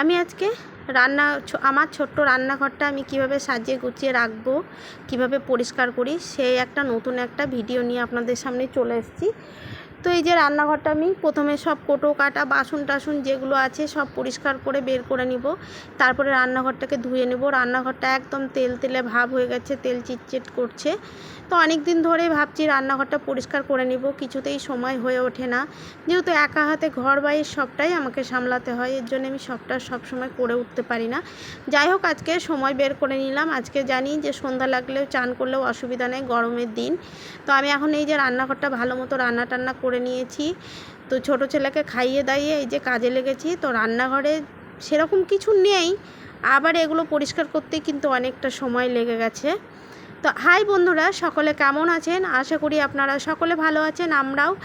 আমি আজকে রান্না আমার ছোট্ট রান্নাঘরটা আমি কীভাবে সাজিয়ে গুছিয়ে রাখব, কীভাবে পরিষ্কার করি, সেই একটা নতুন একটা ভিডিও নিয়ে আপনাদের সামনে চলে এসেছি। তো এই যে রান্নাঘরটা আমি প্রথমে সব কোটো কাটা, বাসন টাসন যেগুলো আছে সব পরিষ্কার করে বের করে নিব। তারপরে রান্নাঘরটাকে ধুয়ে নেব। রান্নাঘরটা একদম তেল তেলে ভাব হয়ে গেছে, তেল চিটচিট করছে। তো অনেক দিন ধরেই ভাবছি রান্নাঘরটা পরিষ্কার করে নিব, কিছুতেই সময় হয়ে ওঠে না। যেহেতু একা হাতে ঘর বাইর সবটাই আমাকে সামলাতে হয়, এর জন্য আমি সবটা সবসময় করে উঠতে পারি না। যাই হোক, আজকে সময় বের করে নিলাম। আজকে জানি যে সন্ধ্যা লাগলেও চান করলেও অসুবিধা নেই, গরমের দিন। তো আমি এখন এই যে রান্নাঘরটা ভালো মতো রান্না টান্না করে নিয়েছি। তো ছোট ছেলেকে খাইয়ে দাইয়ে এই যে কাজে লেগেছি, তো রান্নাঘরে সেরকম কিছু নেই। আবার এগুলো পরিষ্কার করতে কিন্তু অনেকটা সময় লেগে গেছে। তো হাই বন্ধুরা, সকলে কেমন আছেন? আশা করি আপনারা সকলে ভালো আছেন, আমরাও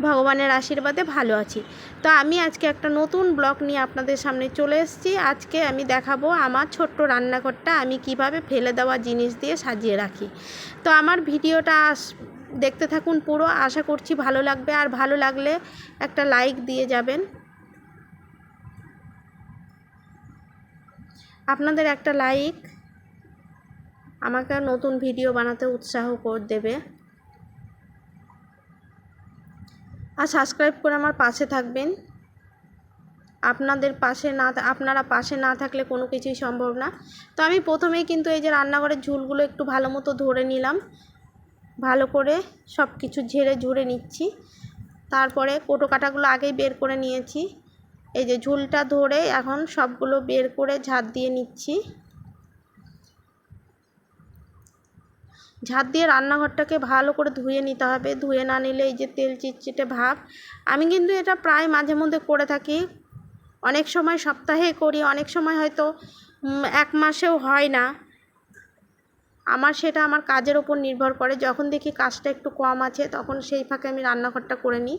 ভগবানের আশীর্বাদে ভালো আছি। তো আমি আজকে একটা নতুন ব্লগ নিয়ে আপনাদের সামনে চলে এসেছি। আজকে আমি দেখাবো আমার ছোট্ট রান্নাঘরটা, আমি কীভাবে ফেলে দেওয়া জিনিস দিয়ে সাজিয়ে রাখি। তো আমার ভিডিওটা আস- দেখতে থাকুন পুরো, আশা করছি ভালো লাগবে। আর ভালো লাগলে একটা লাইক দিয়ে যাবেন। আপনাদের একটা লাইক। আমাকে নতুন ভিডিও বানাতে উৎসাহ করে, দেবে। আর সাবস্ক্রাইব করে আমার পাশে থাকবেন। আপনাদের পাশে না আপনারা পাশে না থাকলে কোনো কিছুই সম্ভব না। তো আমি প্রথমেই কিন্তু এই যে রান্নাঘরের ঝুলগুলো একটু ভালো মতো ধরে নিলাম। ভালো করে সব কিছু ঝেড়ে ঝুড়ে নিচ্ছি। তারপরে কোটো কাটাগুলো আগেই বের করে নিয়েছি। এই যে ঝুলটা ধরে এখন সবগুলো বের করে ঝাড় দিয়ে নিচ্ছি। ঝাড় দিয়ে রান্নাঘরটাকে ভালো করে ধুয়ে নিতে হবে। ধুয়ে না নিলে এই যে তেল চিটচিটে ভাব। আমি কিন্তু এটা প্রায় মাঝে মধ্যে করে থাকি। অনেক সময় সপ্তাহে করি, অনেক সময় হয়তো এক মাসেও হয় না। আমার সেটা আমার কাজের ওপর নির্ভর করে। যখন দেখি কাজটা একটু কম আছে, তখন সেই ফাঁকে আমি রান্নাঘরটা করে নিই।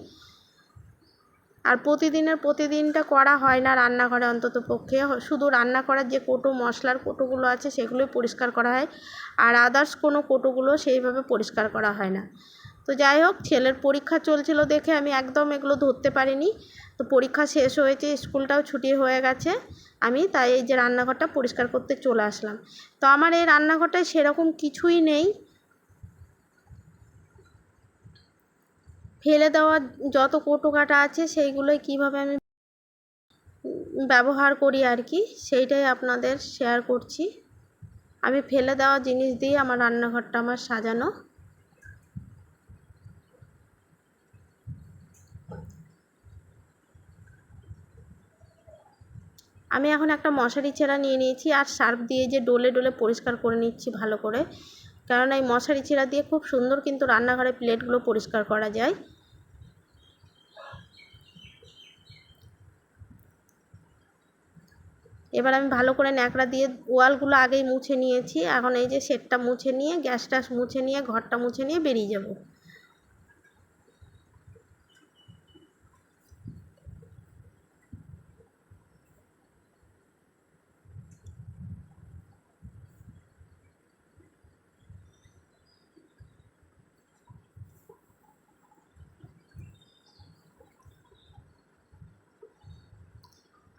আর প্রতিদিনের প্রতিদিনটা করা হয় না রান্নাঘরে অন্তত পক্ষে। শুধু রান্না করার যে কোটো মশলার কোটোগুলো আছে সেগুলোই পরিষ্কার করা হয়। আর আদার্স কোনো কোটোগুলো সেইভাবে পরিষ্কার করা হয় না। তো যাই হোক, ছেলের পরীক্ষা চলছিল দেখে আমি একদম এগুলো ধরতে পারিনি। তো পরীক্ষা শেষ হয়েছে, স্কুলটাও ছুটি হয়ে গেছে। আমি তাই এই যে রান্নাঘরটা পরিষ্কার করতে চলে আসলাম। তো আমার এই রান্নাঘরটায় সেরকম কিছুই নেই। ফেলে দেওয়া যত কোটো কাটা আছে, সেইগুলোই কীভাবে আমি ব্যবহার করি আর কি, সেইটাই আপনাদের শেয়ার করছি। আমি ফেলে দেওয়া জিনিস দিয়ে আমার রান্নাঘরটা আমার সাজানো। আমি এখন একটা মশারি ছেঁড়া নিয়ে নিয়েছি আর সার্ফ দিয়ে যে ডোলে ডোলে পরিষ্কার করে নিচ্ছি ভালো করে। কারণ এই মশারি ছেঁড়া দিয়ে খুব সুন্দর কিন্তু রান্নাঘরের প্লেটগুলো পরিষ্কার করা যায়। এবার আমি ভালো করে ন্যাকড়া দিয়ে ওয়ালগুলো আগেই মুছে নিয়েছি। এখন এই যে সেটটা মুছে নিয়ে গ্যাসটা মুছে নিয়ে, ঘরটা মুছে নিয়ে বেরিয়ে যাব।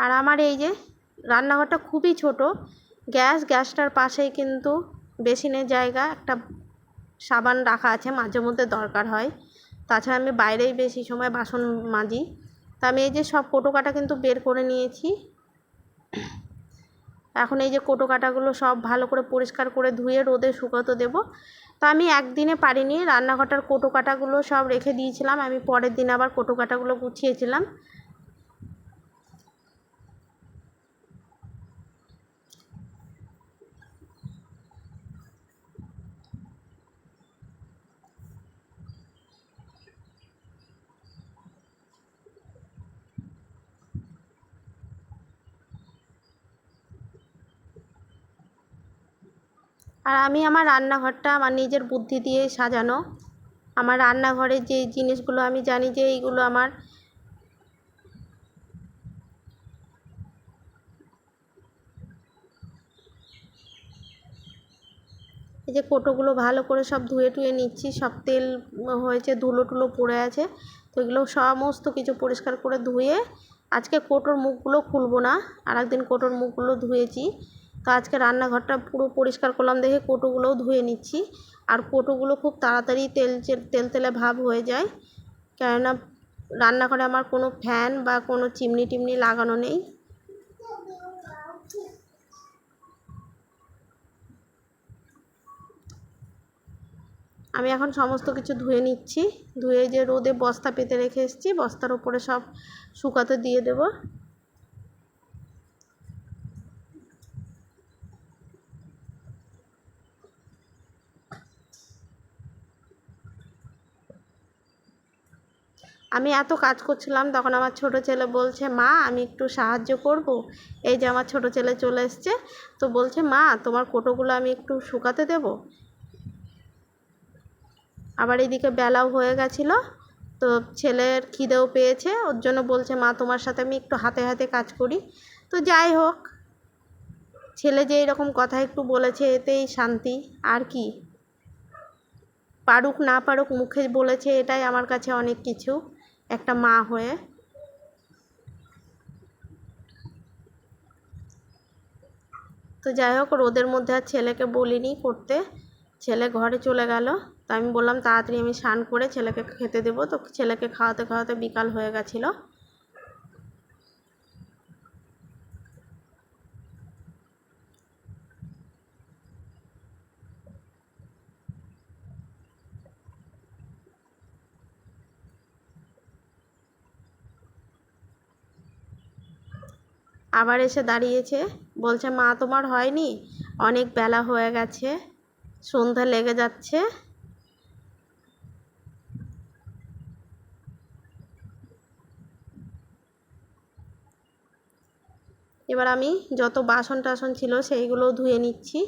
আর আমার এই যে রান্নাঘরটা খুবই ছোট। গ্যাস, গ্যাসটার পাশেই কিন্তু বেসিনের জায়গা, একটা সাবান রাখা আছে, মাঝে মধ্যে দরকার হয়। তাছাড়া আমি বাইরেই বেশি সময় বাসন মাজি। তা আমি এই যে সব কোটো কাটা কিন্তু বের করে নিয়েছি। এখন এই যে কোটো কাটাগুলো সব ভালো করে পরিষ্কার করে ধুয়ে রোদে শুকাতে দেবো। তা আমি একদিনে পারিনি, রান্নাঘরটার কোটো কাটাগুলো সব রেখে দিয়েছিলাম। আমি পরের দিন আবার কোটো কাটাগুলো গুছিয়েছিলাম। আর আমি আমার রান্নাঘরটা আমার নিজের বুদ্ধি দিয়ে সাজানো। আমার রান্নাঘরে যে জিনিসগুলো আমি জানি যে এইগুলো আমার এই যে কোটোগুলো ভালো করে সব ধুয়ে টুয়ে নিচ্ছি, সব তেল হয়েছে, ধুলো টুলো পড়ে আছে। তো এগুলো সমস্ত কিছু পরিষ্কার করে ধুয়ে আজকে কোটোর মুখগুলো খুলবো না আর একদিন কোটোর মুখগুলো ধুয়েছি। তো আজকে রান্নাঘরটা পুরো পরিষ্কার করলাম দেখে কোটোগুলোও ধুয়ে নিচ্ছি। আর কোটোগুলো খুব তাড়াতাড়ি তেল তেল তেলে ভাব হয়ে যায়। কেননা রান্নাঘরে আমার কোনো ফ্যান বা কোনো চিমনি টিমনি লাগানো নেই। আমি এখন সমস্ত কিছু ধুয়ে নিচ্ছি। ধুয়ে যে রোদে বস্তা পেতে রেখে এসেছি, বস্তার ওপরে সব শুকাতে দিয়ে দেব। আমি এত কাজ করছিলাম, তখন আমার ছোট ছেলে বলছে, মা, আমি একটু সাহায্য করব। এই যে আমার ছোট ছেলে চলে এসছে, তো বলছে, মা, তোমার কোটোগুলো আমি একটু শুকাতে দেবো। আবার এদিকে বেলাও হয়ে গেছিল, তো ছেলের খিদেও পেয়েছে, ওর জন্য বলছে, মা, তোমার সাথে আমি একটু হাতে হাতে কাজ করি। তো যাই হোক, ছেলে যে এরকম কথা একটু বলেছে, এতেই শান্তি, আর কি। পারুক না পারুক, মুখে বলেছে, এটাই আমার কাছে অনেক কিছু। একটা মা হয়ে। তো যাই হোক, রোদের মধ্যে আর ছেলেকে বলিনি করতে। ছেলে ঘরে চলে গেল। তো আমি বললাম, তাড়াতাড়ি আমি স্নান করে ছেলেকে খেতে দেবো। তো ছেলেকে খাওয়াতে খাওয়াতে বিকাল হয়ে গেছিল। আবার এসে দাঁড়িয়েছে। বলছে, মা, তোমার হয়নি? অনেক বেলা হয়ে গেছে। সন্ধ্যা লেগে যাচ্ছে। এবার আমি যত বাসন টাসন ছিল, সেইগুলোও ধুয়ে নিচ্ছি।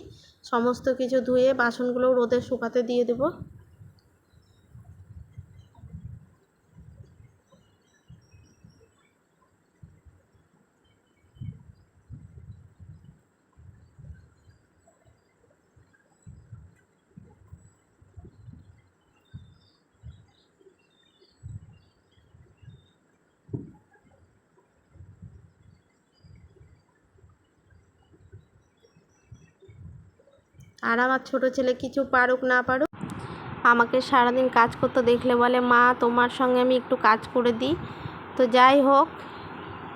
সমস্ত কিছু ধুয়ে বাসনগুলো রোদে শুকাতে দিয়ে দেবো। আর আমার ছোট ছেলে কিছু পারুক, না পারুক, আমাকে সারাদিন কাজ করতে দেখলে বলে, মা, তোমার সঙ্গে আমি একটু কাজ করে দিই। তো যাই হোক,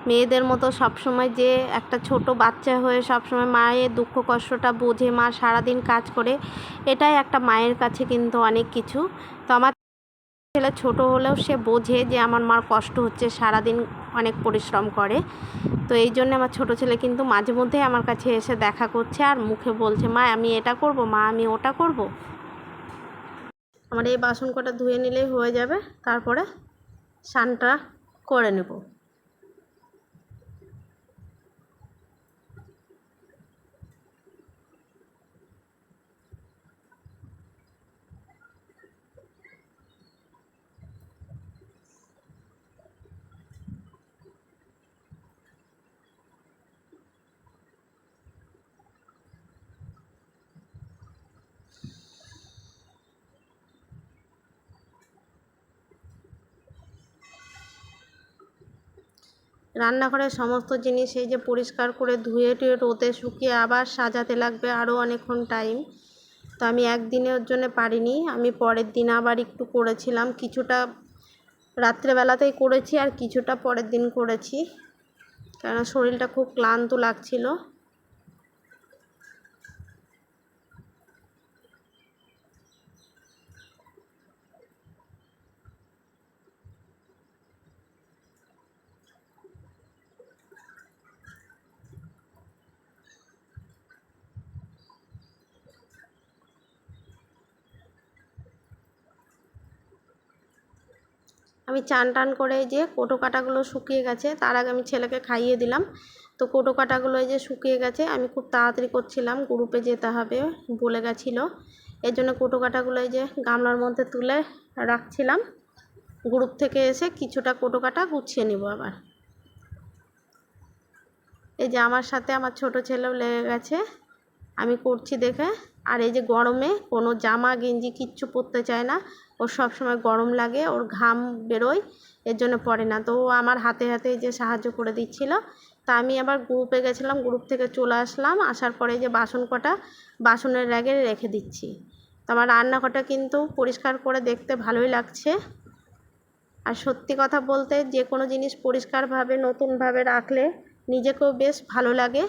মেয়েদের মতো সবসময় যে একটা ছোট বাচ্চা হয়ে সবসময় মায়ের দুঃখ কষ্টটা বোঝে, মা সারাদিন কাজ করে, এটাই একটা মায়ের কাছে কিন্তু অনেক কিছু। তো আমার ছেলে ছোট হলেও সে বোঝে যে আমার মার কষ্ট হচ্ছে সারাদিন অনেক পরিশ্রম করে। তো এই জন্য আমার ছোট ছেলে কিন্তু মাঝে মধ্যে আমার কাছে এসে দেখা করছে আর মুখে বলছে, মা, আমি এটা করব, মা, আমি ওটা করব। আমার এই বাসন কটা ধুয়ে নিলেই হয়ে যাবে। তারপরে স্নানটা করে নেব। রান্নাঘরের সমস্ত জিনিস এই যে পরিষ্কার করে ধুয়ে টুয়ে রোদে শুকিয়ে আবার সাজাতে লাগবে আরও অনেকক্ষণ টাইম তো আমি একদিনের জন্য পারিনি, আমি পরের দিন আবার একটু করেছিলাম। কিছুটা রাত্রেবেলাতেই করেছি আর কিছুটা পরের দিন করেছি। কেননা শরীরটা খুব ক্লান্ত লাগছিল। আমি চান টান করে যে কোটো কাটাগুলো শুকিয়ে গেছে, তার আগে আমি ছেলেকে খাইয়ে দিলাম। তো কোটো কাটাগুলো এই যে শুকিয়ে গেছে, আমি খুব তাড়াতাড়ি করছিলাম, গ্রুপে যেতে হবে বলে গেছিল। এর জন্য কোটো কাটাগুলো যে গামলার মধ্যে তুলে রাখছিলাম। গ্রুপ থেকে এসে কিছুটা কোটো কাটা গুছিয়ে নেব আবার। এই যে আমার সাথে আমার ছোট ছেলেও লেগে গেছে, আমি করছি দেখে। আর এই যে গরমে কোনো জামা গেঞ্জি কিচ্ছু পরতে চায় না। ওর সব সময় গরম লাগে, ওর ঘাম বেরোয়, এর জন্য পড়ে না। তো ও আমার হাতে হাতে যে সাহায্য করে দিচ্ছিল, তা আমি আবার গ্রুপে গেছিলাম, গ্রুপ থেকে চলে আসলাম, আসার পরে যে বাসন কটা, বাসনের র্যাগে রেখে দিচ্ছি। তো আমার রান্নাঘরটা কিন্তু পরিষ্কার করে দেখতে ভালোই লাগছে। আর সত্যি কথা বলতে যে কোনো জিনিস পরিষ্কারভাবে, নতুনভাবে রাখলে নিজেকেও বেশ ভালো লাগে।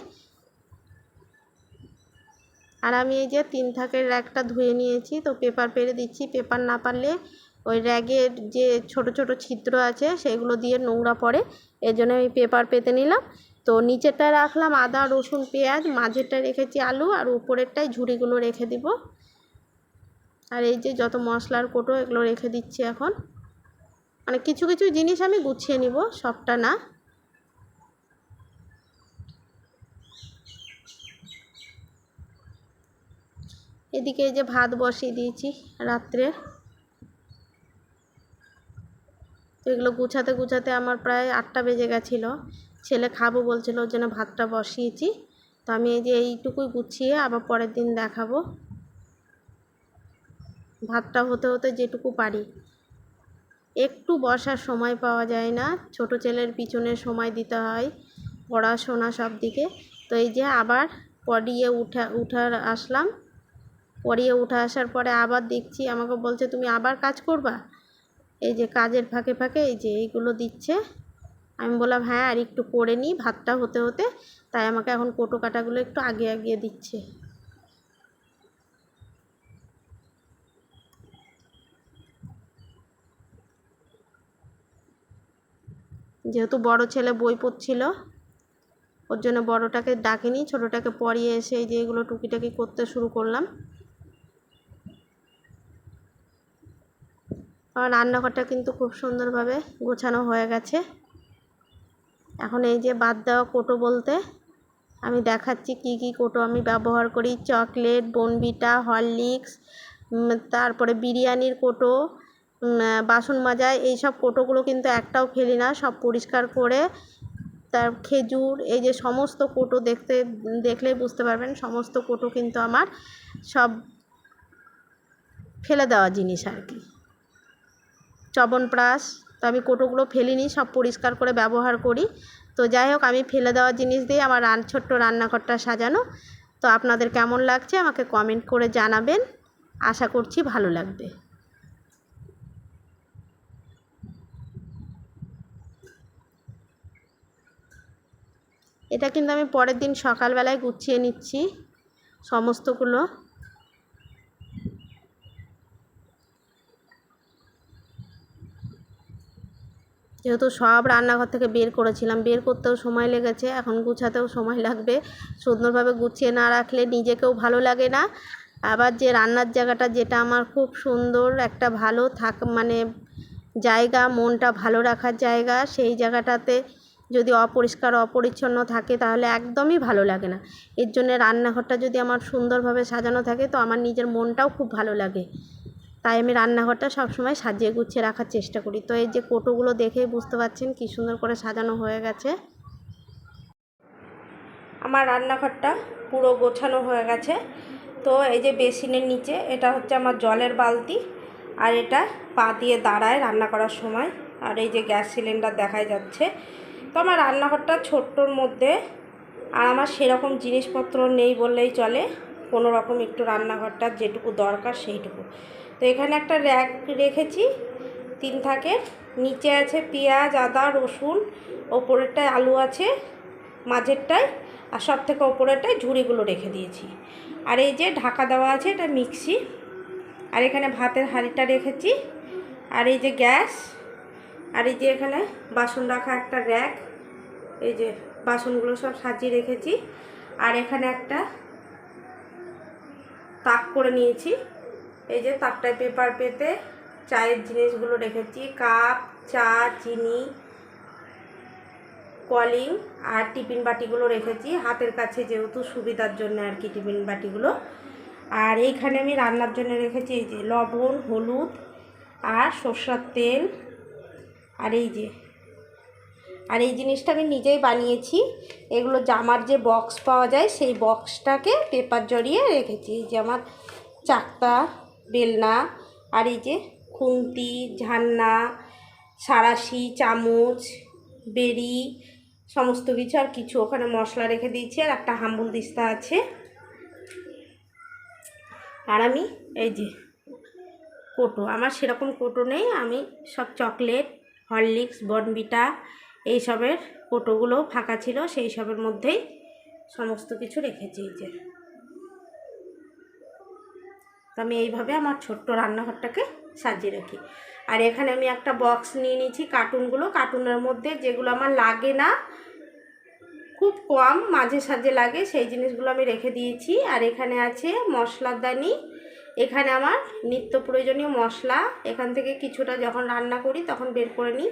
আমি এই যে তিন থাকের র্যাকটা ধুয়ে নিয়েছি, তো পেপার পেরে দিচ্ছি। পেপার না পারলে ওই র্যাগের যে ছোট ছোট ছিদ্র আছে, সেগুলো দিয়ে নোংরা পড়ে এর জন্য আমি পেপার পেতে নিলাম। তো নিচেরটা রাখলাম আদা, রসুন, পেঁয়াজ মাঝেরটা রেখেছি আলু, আর উপরেরটায় ঝুড়িগুলো রেখে দিব। আর এই যে যত মশলার কোটো, এগুলো রেখে দিচ্ছি এখন। মানে কিছু কিছু জিনিস আমি গুছিয়ে নিব, সবটা না। এদিকে এই যে ভাত বসিয়ে দিয়েছি রাত্রে। তো এগুলো গুছাতে গুছাতে আমার প্রায় আটটা বেজে গেছিল। ছেলে খাব বলছিল ওর জন্য ভাতটা বসিয়েছি। তো আমি এই যে এইটুকুই গুছিয়ে আবার পরের দিন দেখাবো। ভাতটা হতে হতে যেটুকু পারি। একটু বসার সময় পাওয়া যায় না। ছোট ছেলের পিছনে সময় দিতে হয় পড়াশোনা সব দিকে। তো এই যে আবার পড়িয়ে উঠা, উঠার আসলাম। পড়িয়ে উঠে আসার পরে আবার দেখছি, আমাকে বলছে, তুমি আবার কাজ করবা? এই যে কাজের ফাঁকে ফাঁকে এই যে এইগুলো দিচ্ছে। আমি বললাম হ্যাঁ আর একটু করে নিই ভাতটা হতে হতে। তাই আমাকে এখন কোটো কাটাগুলো একটু আগে আগিয়ে দিচ্ছে। যেহেতু বড় ছেলে বই পড়ছিল, ওর জন্য বড়টাকে ডাকেনি, ছোটোটাকে পড়িয়ে এসে এই যে এগুলো টুকিটাকি করতে শুরু করলাম। রান্নাঘরটা কিন্তু খুব সুন্দরভাবে গোছানো হয়ে গেছে। এখন এই যে বাদ দেওয়া কোটো বলতে আমি দেখাচ্ছি কি কি কোটো আমি ব্যবহার করি। চকলেট বনবিটা হরলিক্স তারপরে বিরিয়ানির কোটো বাসন মাজায় এইসব কোটোগুলো কিন্তু একটাও ফেলি না। সব পরিষ্কার করে তার খেজুর, এই যে সমস্ত কোটো দেখতে, দেখলেই বুঝতে পারবেন, সমস্ত কোটো কিন্তু আমার সব ফেলে দেওয়া জিনিস আর কি। চবনপ্রাশ তো আমি কোটোগুলো ফেলিনি, সব পরিষ্কার করে ব্যবহার করি। তো যাই হোক, আমি ফেলে দেওয়া জিনিস দিয়ে আমার রান, ছোট্ট রান্নাঘরটা সাজানো। তো আপনাদের কেমন লাগছে আমাকে কমেন্ট করে জানাবেন। আশা করছি ভালো লাগবে। এটা কিন্তু আমি পরের দিন সকালবেলায় গুছিয়ে নিচ্ছি সমস্তগুলো। যেহেতু সব রান্নাঘর থেকে বের করেছিলাম, বের করতেও সময় লেগেছে, এখন গুছাতেও সময় লাগবে। সুন্দরভাবে গুছিয়ে না রাখলে নিজেকেও ভালো লাগে না। আবার যে রান্নার জায়গাটা যেটা আমার খুব সুন্দর, একটা ভালো থাক মানে জায়গা, মনটা ভালো রাখার জায়গা, সেই জায়গাটাতে যদি অপরিষ্কার, অপরিচ্ছন্ন থাকে তাহলে একদমই ভালো লাগে না। এর জন্য রান্নাঘরটা যদি আমার সুন্দরভাবে সাজানো থাকে তো আমার নিজের মনটাও খুব ভালো লাগে। তাই আমি রান্নাঘরটা সবসময় সাজিয়ে গুছিয়ে রাখার চেষ্টা করি। তো এই যে কোটোগুলো দেখেই বুঝতে পারছেন কী সুন্দর করে সাজানো হয়ে গেছে। আমার রান্নাঘরটা পুরো গোছানো হয়ে গেছে। তো এই যে বেসিনের নিচে এটা হচ্ছে আমার জলের বালতি আর এটা পা দিয়ে দাঁড়ায় রান্না করার সময়। আর এই যে গ্যাস সিলিন্ডার দেখাই যাচ্ছে। তো আমার রান্নাঘরটা ছোট্টর মধ্যে আর আমার সেরকম জিনিসপত্র নেই বললেই চলে। কোনো রকম একটু রান্নাঘরটা যেটুকু দরকার সেইটুকু। তো এখানে একটা র্যাক রেখেছি, তিন থাকের। নিচে আছে পেঁয়াজ, আদা, রসুন ওপরেরটায় আলু আছে মাঝেরটায় আর সব থেকে ওপরেরটায় ঝুড়িগুলো রেখে দিয়েছি। আর এই যে ঢাকা দেওয়া আছে, এটা মিক্সি। আর এখানে ভাতের হাঁড়িটা রেখেছি। আর এই যে গ্যাস, আর এই যে এখানে বাসন রাখা একটা র্যাক, এই যে বাসনগুলো সব সাজিয়ে রেখেছি। আর এখানে একটা তাক করে নিয়েছি। এই যে তাকটায় পেপার পেতে চায়ের জিনিসগুলো রেখেছি, কাপ, চা, চিনি, কলিং আর টিফিন বাটিগুলো রেখেছি। হাতের কাছে যেহেতু সুবিধার জন্য আর কি টিফিন বাটিগুলো। আর এইখানে আমি রান্নার জন্য রেখেছি এই যে লবণ, হলুদ আর সর্ষার তেল। আর এই যে, আর এই জিনিসটা আমি নিজেই বানিয়েছি। এগুলো জামার যে বক্স পাওয়া যায়, সেই বক্সটাকে পেপার জড়িয়ে রেখেছি। এই যে আমার চাকতা বেলনা আর এই যে খুন্তি, ঝান্না সাঁড়াশি চামচ, বেরি, সমস্ত কিছু আর কিছু ওখানে মশলা রেখে দিয়েছি আর একটা হাম্বুল দিস্তা আছে। আর আমি এই যে কোটো, আমার সেরকম কোটো নেই, আমি সব চকলেট, হরলিক্স বর্নবিটা এইসবের কোটোগুলো ফাঁকা ছিল সেই সবের মধ্যেই সমস্ত কিছু রেখেছি এই যে। তো আমি এইভাবে আমার ছোট্ট রান্নাঘরটাকে সাজিয়ে রাখি। আর এখানে আমি একটা বক্স নিয়ে নিয়েছি কার্টুনগুলো কার্টুনের মধ্যে যেগুলো আমার লাগে না, খুব কম মাঝে সাঝে লাগে, সেই জিনিসগুলো আমি রেখে দিয়েছি। আর এখানে আছে মশলার দানি এখানে আমার নিত্য প্রয়োজনীয় মশলা। এখান থেকে কিছুটা যখন রান্না করি তখন বের করে নিই।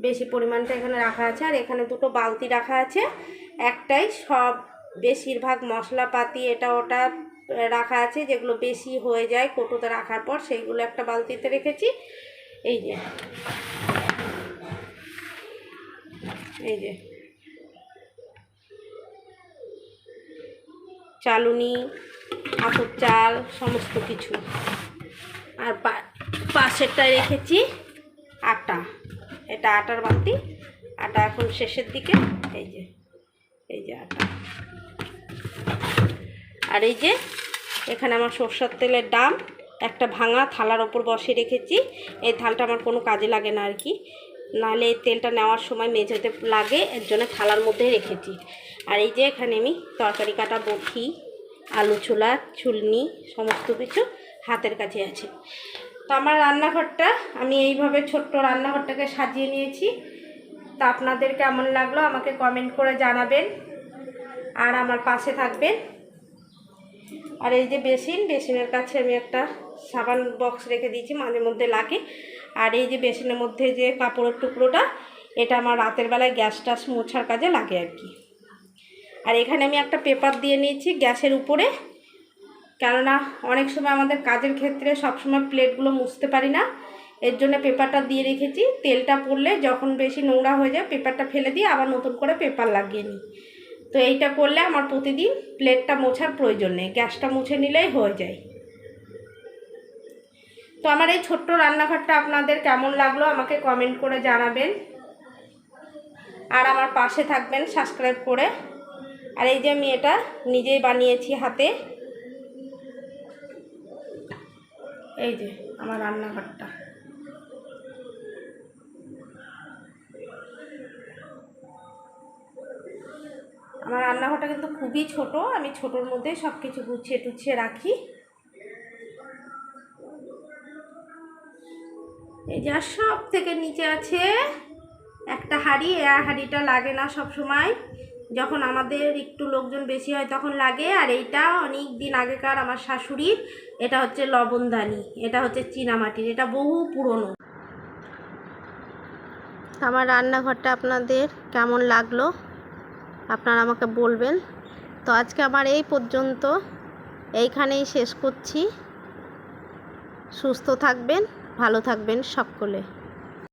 বেশি পরিমাণটা এখানে রাখা আছে। আর এখানে দুটো বালতি রাখা আছে। একটাই সব বেশিরভাগ মশলাপাতি, এটা ওটা রাখা আছে, যেগুলো বেশি হয়ে যায় কৌটোতে রাখার পর, সেইগুলো একটা বালতিতে রেখেছি। এই যে। এই যে। চালুনি, আতর চাল, সমস্ত কিছু। আর পাশেরটায় রেখেছি আটা। এটা আটার বালতি। আটা এখন শেষের দিকে। এই যে। এই যে আটা। আর এই যে, এখানে আমার সর্ষের তেলের ডাম একটা ভাঙা থালার ওপর বসিয়ে রেখেছি। এই থালটা আমার কোনো কাজে লাগে না আর কি। নাহলে এই তেলটা নেওয়ার সময় মেঝেতে লাগে, এর জন্য থালার মধ্যেই রেখেছি। আর এই যে এখানে আমি তরকারি কাটা বটি, আলু ছোলা, ছুলনি, সমস্ত কিছু হাতের কাছে আছে। তো আমার রান্নাঘরটা, আমি এইভাবে ছোট্ট রান্নাঘরটাকে সাজিয়ে নিয়েছি। তা আপনাদের কেমন লাগল আমাকে কমেন্ট করে জানাবেন। আর আমার পাশে থাকবেন। আর এই যে বেসিন, বেসিনের কাছে আমি একটা সাবান বক্স রেখে দিয়েছি, মাঝে মধ্যে লাগে। আর এই যে বেসিনের মধ্যে যে কাপড়ের টুকরোটা, এটা আমার রাতের বেলায় গ্যাস টাস মোছার কাজে লাগে আর কি। আর এখানে আমি একটা পেপার দিয়ে নিয়েছি গ্যাসের উপরে। কেননা অনেক সময় আমাদের কাজের ক্ষেত্রে সবসময় প্লেটগুলো মুছতে পারি না। এর জন্য পেপারটা দিয়ে রেখেছি। তেলটা পড়লে যখন বেশি নোংরা হয়ে যায়, পেপারটা ফেলে দিয়ে আবার নতুন করে পেপার লাগিয়ে নিই। তো এইটা করলে আমার প্রতিদিন প্লেটটা মোছার প্রয়োজন নেই, গ্যাসটা মুছে নিলেই হয়ে যায়। তো আমার এই ছোট্ট রান্নাঘরটা আপনাদের কেমন লাগল আমাকে কমেন্ট করে জানাবেন। আর আমার পাশে থাকবেন সাবস্ক্রাইব করে। আর এই যে আমি এটা নিজেই বানিয়েছি হাতে। এই যে আমার রান্নাঘরটা। আমার রান্নাঘরটা কিন্তু খুবই ছোট, আমি ছোটোর মধ্যে সব কিছু গুছিয়ে টুছিয়ে রাখি। এই যে সব থেকে নিচে আছে একটা হাঁড়ি, এ হাঁড়িটা লাগে না সব সময় যখন আমাদের একটু লোকজন বেশি হয় তখন লাগে, আর এইটা অনেক দিন আগেকার আমার শাশুড়ির, এটা হচ্ছে লবণদানি, এটা হচ্ছে চীনামাটির, এটা বহু পুরনো। আমার রান্নাঘরটা আপনাদের কেমন লাগল? আপনারা আমাকে বলবেন। তো আজকে আমার এই পর্যন্ত। এইখানেই শেষ করছি। সুস্থ থাকবেন, ভালো থাকবেন সকলে।